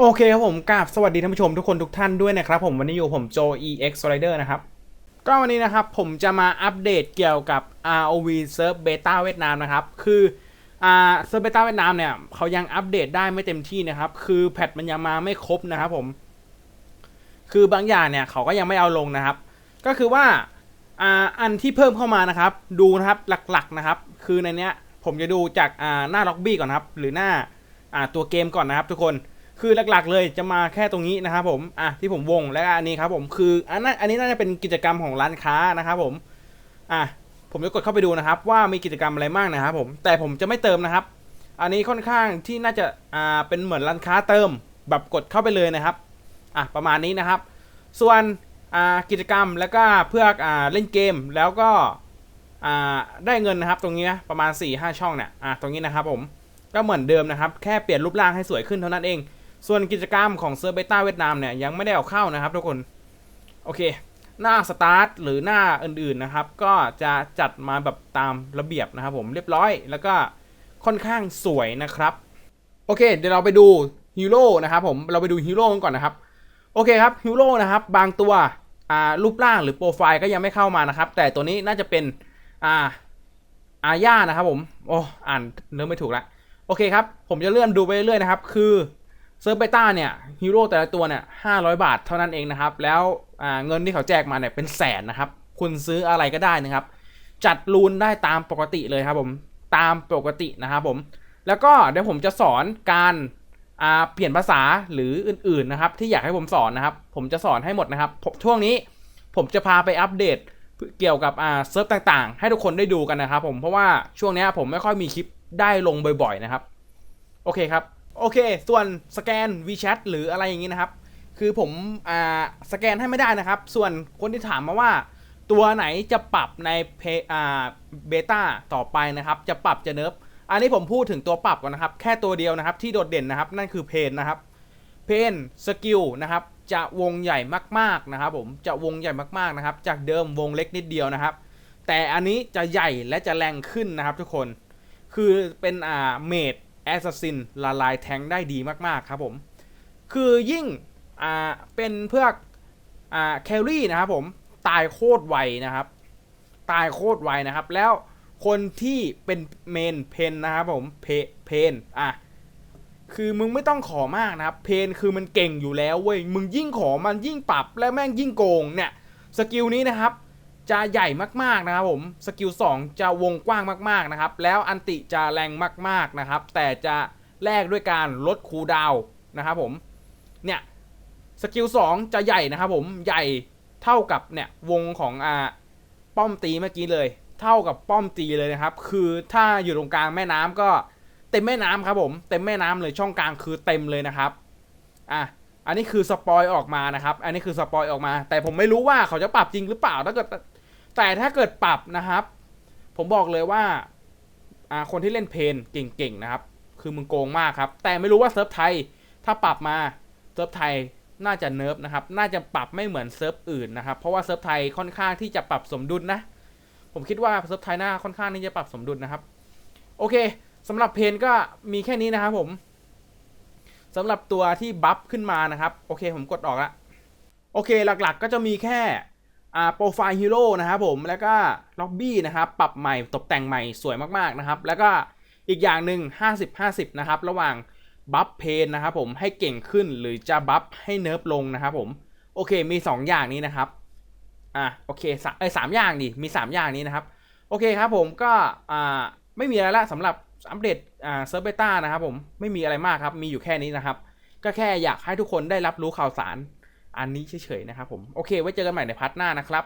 โอเคครับผมกราบสวัสดีท่านผู้ชมทุกคนทุกท่านด้วยนะครับผมวันนี้อยู่ผมโจ EX Rider นะครับก็วันนี้นะครับผมจะมาอัปเดตเกี่ยวกับ ROV Serve Beta เวียดนามนะครับคืออ่า Serve Beta เวียดนามเนี่ยเขายังอัปเดตได้ไม่เต็มที่นะครับคือแพทมันยังมาไม่ครบนะครับผม คือบางอย่างเนี่ยเขาก็ยังไม่เอาลงนะครับ ก็คือว่าอ่าอันที่เพิ่มเข้ามานะครับ ดูนะครับหลักๆนะครับ คือในเนี้ยผมจะดูจากอ่าหน้าล็อบบี้ก่อนนะครับ หรือหน้าอ่าตัวเกมก่อนนะครับทุกคน คือหลักๆ เลยจะมาแค่ตรงนี้นะครับผมอะที่ผมวงและอันนี้ครับผมคืออันนั้นอันนี้น่าจะเป็นกิจกรรมของร้านค้านะครับผมอะผมจะกดเข้าไปดูนะครับ ว่ามีกิจกรรมอะไรบ้างนะครับผมแต่ผมจะไม่เติมนะครับ อันนี้ค่อนข้างที่น่าจะอ่าเป็นเหมือนร้านค้าเติม แบบกดเข้าไปเลยนะครับอะประมาณนี้นะครับ ส่วนอ่ากิจกรรมแล้วก็เพื่ออ่าเล่นเกมแล้วก็อ่าได้เงินนะครับตรงนี้นะประมาณ 4-5 ช่องเนี่ยอะตรงนี้นะครับผมก็เหมือนเดิมนะครับ แค่เปลี่ยนรูปร่างให้สวยขึ้นเท่านั้นเอง ส่วนกิจกรรมของเซอร์เบต้าเวียดนามเนี่ยยังไม่ได้เอาเข้านะครับทุกคน โอเค หน้าสตาร์ทหรือหน้าอื่นๆนะครับ ก็จะจัดมาแบบตามระเบียบนะครับผมเรียบร้อยแล้วก็ค่อนข้างสวยนะครับ โอเค เดี๋ยวเราไปดูฮีโร่นะครับผมเราไปดูฮีโร่กันก่อนนะครับ โอเคครับฮีโร่นะครับบางตัวอ่ารูปร่างหรือโปรไฟล์ก็ยังไม่เข้ามานะครับ แต่ตัวนี้น่าจะเป็นอ่าอาญานะครับผม โอ้ อ่านเริ่มไม่ถูกละ โอเคครับ ผมจะเลื่อนดูไปเรื่อยๆนะครับ คือ เซิร์ฟเบต้าเนี่ยฮีโร่แต่ละตัวเนี่ยห้าร้อยบาทเท่านั้นเองนะครับ แล้วเงินที่เขาแจกมาเนี่ยเป็นแสนนะครับ คุณซื้ออะไรก็ได้นะครับ จัดรูนได้ตามปกติเลยครับผมตามปกตินะครับผม แล้วก็เดี๋ยวผมจะสอนการเปลี่ยนภาษาหรืออื่นๆนะครับ ที่อยากให้ผมสอนนะครับ ผมจะสอนให้หมดนะครับช่วงนี้ผมจะพาไปอัปเดตเกี่ยวกับเซิร์ฟต่างๆ ให้ทุกคนได้ดูกันนะครับ ผมเพราะว่าช่วงนี้ผมไม่ค่อยมีคลิปได้ลงบ่อย ๆ นะครับ โอเคครับ โอเค ส่วนสแกน WeChat หรืออะไรอย่างนี้นะครับ คือผมอ่าสแกนให้ไม่ได้นะครับ ส่วนคนที่ถามมาว่า ตัวไหนจะปรับในเพอ่าเบต้าต่อไปนะครับ จะปรับจะเนิร์ฟอันนี้ผมพูดถึงตัวปรับก่อนนะครับ แค่ตัวเดียวนะครับ ที่โดดเด่นนะครับ นั่นคือเพนนะครับ เพนสกิลนะครับ จะวงใหญ่มากๆนะครับ ผมจะวงใหญ่มากๆนะครับ จากเดิมวงเล็กนิดเดียวนะครับ แต่อันนี้จะใหญ่และจะแรงขึ้นนะครับ ทุกคน คือเป็นอ่าเมด แอสซัสซินละลายแทงได้ดีมากๆครับผม คือยิ่งอ่าเป็นเพื่ออ่าแคลรี่นะครับผมตายโคตรไวนะครับ ตายโคตรไวนะครับ แล้วคนที่เป็นเมนเพนนะครับผมเพเพนอะคือมึงไม่ต้องขอมากนะครับ เพนคือมันเก่งอยู่แล้วเว้ยมึงยิ่งขอมันยิ่งปรับและแม่งยิ่งโกงเนี่ยสกิลนี้นะครับ จะใหญ่มากๆนะครับผมสกิล2จะวงกว้างมากๆนะครับแล้วอันติจะแรงมากๆนะครับ แต่จะแลกด้วยการลดคูดาวนะครับผมเนี่ยสกิล2จะใหญ่นะครับผมใหญ่เท่ากับเนี่ยวงของอ่าป้อมตีเมื่อกี้เลย เท่ากับป้อมตีเลยนะครับ คือถ้าอยู่ตรงกลางแม่น้ำก็เต็มแม่น้ำครับผมเต็มแม่น้ำเลยช่องกลางคือเต็มเลยนะครับอะอันนี้คือสปอยออกมานะครับ อันนี้คือสปอยออกมา แต่ผมไม่รู้ว่าเขาจะปรับจริงหรือเปล่าถ้าเกิด แต่ถ้าเกิดปรับนะครับ ผมบอกเลยว่าคนที่เล่นเพนเก่งๆนะครับ คือมึงโกงมากครับ แต่ไม่รู้ว่าเซิร์ฟไทย ถ้าปรับมาเซิร์ฟไทยน่าจะเนิร์ฟนะครับ น่าจะปรับไม่เหมือนเซิร์ฟอื่นนะครับ เพราะว่าเซิร์ฟไทยค่อนข้างที่จะปรับสมดุลนะ ผมคิดว่าเซิร์ฟไทยน่าค่อนข้างที่จะปรับสมดุลนะครับ โอเคสำหรับเพนก็มีแค่นี้นะครับผมสำหรับตัวที่บัฟขึ้นมานะครับ โอเค ผมกดออกละ โอเค หลักๆก็จะมีแค่ อ่าโปรไฟล์ฮีโร่นะครับผมแล้วก็ล็อบบี้นะครับปรับใหม่ตกแต่งใหม่สวยมากๆนะครับ แล้วก็อีกอย่างหนึ่ง50-50 นะครับ ระหว่างบัฟเพนนะครับผมให้เก่งขึ้นหรือจะบัฟให้เนิร์ฟลงนะครับผมโอเคมี 2 อย่างนี้นะครับอะโอเคสามเอ้สามอย่างดิมี 3 อย่างนี้นะครับ โอเคครับผมก็อ่าไม่มีอะไรละสำหรับอัปเดตอ่าเซิร์ฟเบต้านะครับผมไม่มีอะไรมากครับ มีอยู่แค่นี้นะครับ ก็แค่อยากให้ทุกคนได้รับรู้ข่าวสาร อันนี้เฉยๆนะครับผม โอเค ไว้เจอกันใหม่ในพาร์ทหน้านะครับ